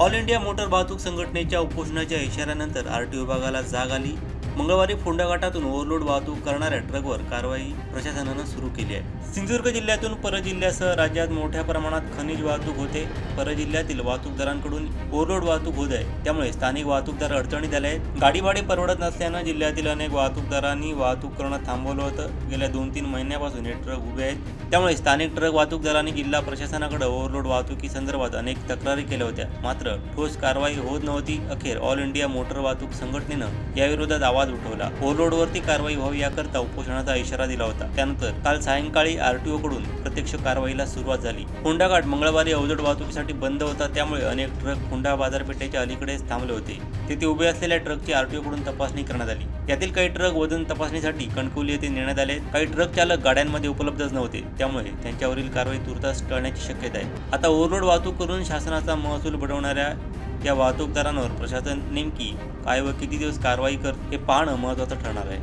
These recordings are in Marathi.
ऑल इंडिया मोटर वाहतूक संघटनेच्या उपोषणाच्या इशाऱ्यानंतर आरटीओ विभागाला जाग आली. मंगळवारी फोंडा घाटातून ओव्हरलोड वाहतूक करणाऱ्या ट्रकवर कारवाई प्रशासनानं सुरू केली आहे. सिंधुदुर्ग जिल्ह्यातून परजिल्ह्यासह राज्यात मोठ्या प्रमाणात खनिज वाहतूक होते. परजिल्ह्यातील वाहतूकदारांकडून ओव्हरलोड वाहतूक होत आहे. त्यामुळे स्थानिक वाहतूकदार अडचणीत आले आहेत. गाडी भाडे परवडत नसल्यानं जिल्ह्यातील अनेक वाहतूकदारांनी वाहतूक करणं थांबवलं होतं. गेल्या दोन तीन महिन्यापासून हे ट्रक उभे आहेत. त्यामुळे स्थानिक ट्रक वाहतूकदारांनी जिल्हा प्रशासनाकडे ओव्हरलोड वाहतुकी संदर्भात अनेक तक्रारी केल्या होत्या. मात्र ठोस कारवाई होत नव्हती. अखेर ऑल इंडिया मोटर वाहतूक संघटनेनं याविरोधात आवाज उठवला. ओव्हरलोडवरती कारवाई व्हावी याकरता उपोषणाचा इशारा दिला होता. त्यानंतर काल सायंकाळी आरटीओ कडून प्रत्यक्ष कारवाईला सुरुवात झाली. हुंडाघाट मंगळवारी अवजड वाहतुकीसाठी बंद होता. त्यामुळे अनेक ट्रक हुंडा बाजारपेठेच्या अलीकडेच थांबले होते. तिथे उभे असलेल्या ट्रकची आरटीओ कडून तपासणी करण्यात आली. यातील काही ट्रक वजन तपासणीसाठी कणकवली येथे नेण्यात आले. काही ट्रक चालक गाड्यांमध्ये उपलब्धच नव्हते. त्यामुळे त्यांच्यावरील कारवाई तुर्तास टळण्याची शक्यता आहे. आता ओव्हरलोड वाहतूक करून शासनाचा महसूल बुडवणाऱ्या या वाहतूकदारांवर प्रशासन नेमकी काय व किती दिवस कारवाई कर हे पाहणं महत्त्वाचं ठरणार आहे.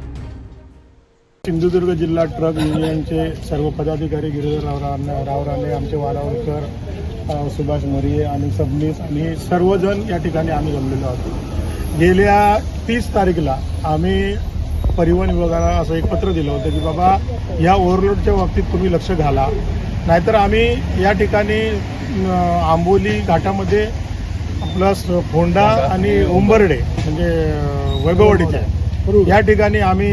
सिंधुदुर्ग जिल्हा ट्रक युनियनचे सर्व पदाधिकारी गिरीधर राव रावराणे आमचे वालावरकर सुभाष मोरिये आणि सबनीस आणि सर्वजण या ठिकाणी आम्ही जमलेलो आहोत. गेल्या तीस तारीखला आम्ही परिवहन विभागाला असं एक पत्र दिलं होतं की बाबा या ओव्हरलोडच्या बाबतीत तुम्ही लक्ष घाला. नाहीतर आम्ही या ठिकाणी आंबोली घाटामध्ये प्लस फोंडा आणि उंबर्डे म्हणजे वैभववाडीचे वैभववाडीच्या या ठिकाणी आम्ही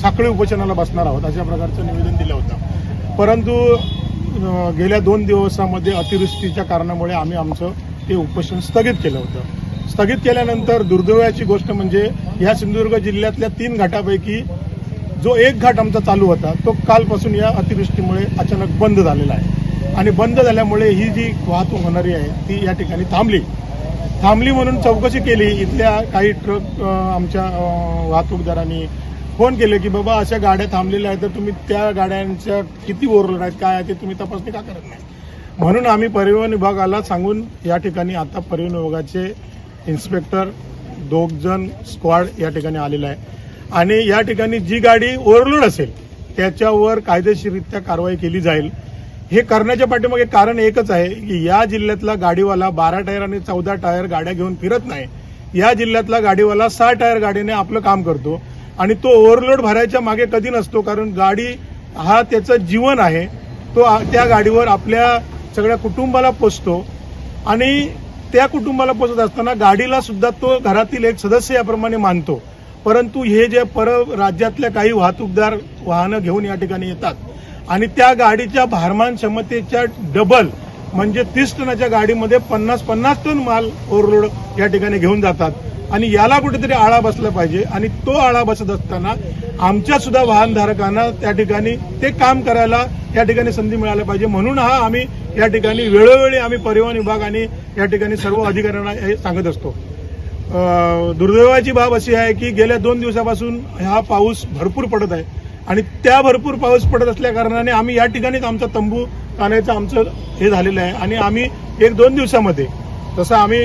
साखळी उपोषणाला बसणार आहोत अशा प्रकारचं निवेदन दिलं होतं. परंतु गेल्या दोन दिवसामध्ये अतिवृष्टीच्या कारणामुळे आम्ही आमचं ते उपोषण स्थगित केलं होतं. स्थगित केल्यानंतर दुर्दैवाची गोष्ट म्हणजे ह्या सिंधुदुर्ग जिल्ह्यातल्या तीन घाटापैकी जो एक घाट आमचा चालू होता तो कालपासून या अतिवृष्टीमुळे अचानक बंद झालेला आहे. आणि बंद झाल्यामुळे ही जी वाहतूक होणारी आहे ती या ठिकाणी थांबली. थांबली म्हणून चौकशी केली. इथल्या काही ट्रक आमच्या वाहतूकदारांनी फोन केले की बाबा अशा गाड्या थांबलेल्या आहेत तर तुम्ही त्या गाड्यांच्या किती ओव्हरलोड आहेत काय आहे ते तुम्ही तपासणी का करत नाही? म्हणून आम्ही परिवहन विभागाला सांगून या ठिकाणी आता परिवहन विभागाचे इन्स्पेक्टर दोघजण स्क्वॉड या ठिकाणी आलेला आहे आणि या ठिकाणी जी गाडी ओव्हरलोड असेल त्याच्यावर कायदेशीररित्या कारवाई केली जाईल. हे करण्याच्या पाठीमागे कारण एकच आहे की या जिल्ह्यातला गाडीवाला बारा टायर आणि चौदा टायर गाड्या घेऊन फिरत नाही. या जिल्ह्यातला गाडीवाला सहा टायर गाडीने आपलं काम करतो आणि तो ओव्हरलोड भरायच्या मागे कधी नसतो कारण गाडी हा त्याचं जीवन आहे. तो त्या गाडीवर आपल्या सगळ्या कुटुंबाला पोचतो आणि त्या कुटुंबाला पोचत असताना गाडीला सुद्धा तो घरातील एक सदस्य याप्रमाणे मानतो. परंतु हे जे पर राज्यातल्या काही वाहतूकदार वाहनं घेऊन या ठिकाणी येतात आणि त्या गाडीच्या भारमान क्षमतेच्या डबल म्हणजे तीस टनाच्या गाडीमध्ये पन्नास पन्नास टन माल ओव्हरलोड या ठिकाणी घेऊन जातात. आणि याला कुठेतरी आळा बसला पाहिजे. आणि तो आळा बसत असताना आमच्या सुद्धा वाहनधारकांना त्या ठिकाणी ते काम करायला या ठिकाणी संधी मिळायला पाहिजे. म्हणून हा आम्ही या ठिकाणी वेळोवेळी आम्ही परिवहन विभाग आणि या ठिकाणी सर्व अधिकाऱ्यांना हे सांगत असतो. दुर्दैवाची बाब अशी आहे की गेल्या दोन दिवसापासून हा पाऊस भरपूर पडत आहे. आणि त्या भरपूर पाऊस पडत असल्या कारणाने आम्ही या ठिकाणीच आमचा तंबू ताणायचं आमचं हे झालेलं आहे. आणि आम्ही एक दोन दिवसामध्ये तसं आम्ही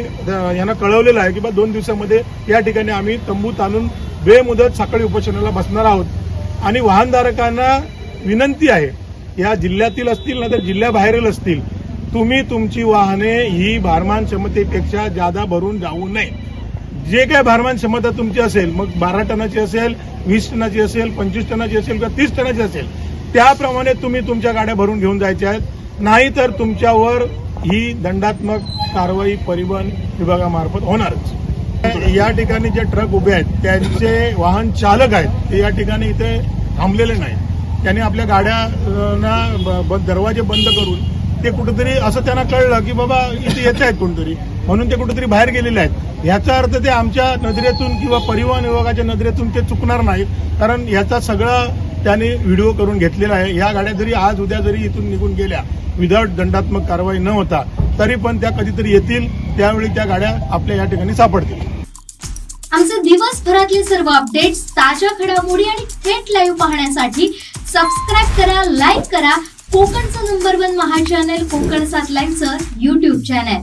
यांना कळवलेलं आहे की बा दोन दिवसामध्ये या ठिकाणी आम्ही तंबू ताणून बेमुदत साखळी उपोषणाला बसणार आहोत. आणि वाहनधारकांना विनंती आहे या जिल्ह्यातील असतील ना तर जिल्ह्याबाहेरील असतील तुम्ही तुमची वाहने ही भारमान क्षमतेपेक्षा जादा भरून जाऊ नये. जे काय भारमान क्षमता तुमची असेल मग बारा टनाची असेल वीस टनाची असेल पंचवीस टनाची असेल किंवा तीस टनाची असेल त्याप्रमाणे तुम्ही तुमच्या गाड्या भरून घेऊन जायच्या आहेत. नाही तर तुमच्यावर ही दंडात्मक कारवाई परिवहन विभागामार्फत होणारच. या ठिकाणी जे ट्रक उभे आहेत त्यांचे वाहन चालक आहेत ते या ठिकाणी इथे थांबलेले नाहीत. त्यांनी आपल्या गाड्यांना दरवाजे बंद करून ते कुठेतरी असं त्यांना कळलं की बाबा इथे येत आहेत कोणतरी. म्हणून ते कुठेतरी बाहेर गेलेले आहेत. याचा अर्थ ते आमच्या नजरेतून किंवा परिवहन विभागाच्या नजरेतून ते चुकणार नाहीत. कारण याचा सगळा त्याने व्हिडिओ करून घेतलेला आहे. या गाड्या जरी आज उद्या जरी इथून निघून गेल्या विदाउट दंडात्मक कारवाई न होता तरी पण त्या कधीतरी येतील. त्यावेळी त्या गाड्या आपल्या या ठिकाणी सापडतील. आमचे दिवसभरातले सर्व अपडेट्स ताज्या घडामोडी आणि थेट लाईव्ह पाहण्यासाठी सबस्क्राईब करा लाईक करा. कोकणचं नंबर वन महा चॅनल कोकण सात लाईनचं युट्यूब चॅनल